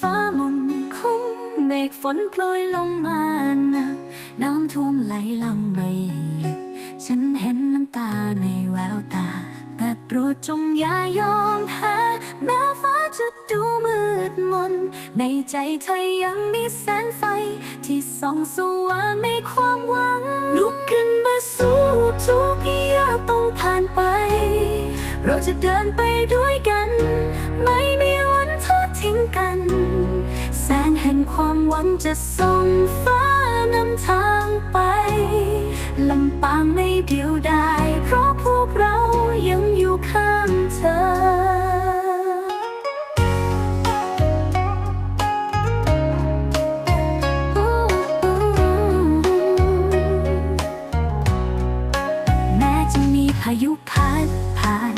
ฟ้ามนโปรยลงมานะน้ำท่วมไหลหลังไม่หยุดฉันเห็นน้ำตาในแววตา แต่โปรดจงอย่ายอมแพ้แม้ฟ้าจะดูมืดมน ในใจเธอยังมีแสงไฟ ที่ส่องสว่างในความหวัง ลุกขึ้นมาสู้ทุกอย่างต้องผ่านไป เราจะเดินไปด้วยกัน ไม่มีวัน ทิ้งกัน แสงแห่งความหวังจะส่องฟ้านำทางไปลำปางไม่เดียวดายเพราะพวกเรายังอยู่ข้างเธอแม้จะมีพายุพัดผ่าน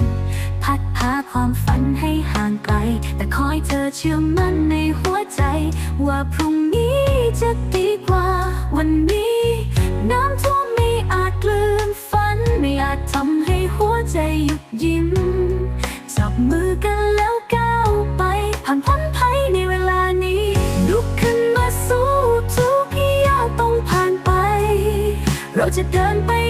พัดพาความฝันให้หา งไกล แต่คอยเธอเชื่อมั่นในหัวใจ ว่าพรุ่งนี้จะดีกว่า วันนี้ น้ำท่วมไม่อาจลืมฝัน ไม่อาจทำให้หัวใจหยุดยิ้ม จับมือกันแล้วก้าวไป ผ่านพ้นภัยในเวลานี้ ลุกขึ้นมาสู้ทุกอย่างต้องผ่านไป เราจะเดินไป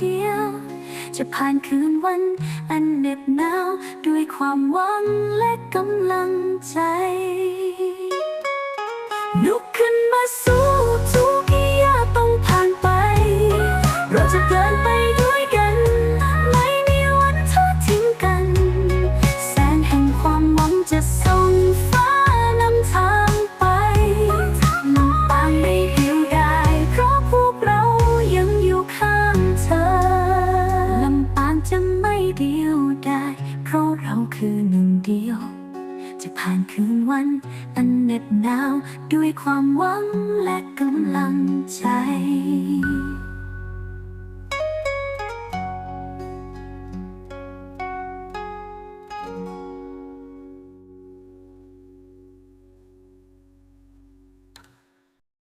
เดียว จะผ่านคืนวันอันเหน็บหนาวด้วยความหวังและกำลังใจลุกขึ้นมาสู้ จะผ่านคืนวัน อันเหน็บหนาวด้วยความหวังและกำลังใจ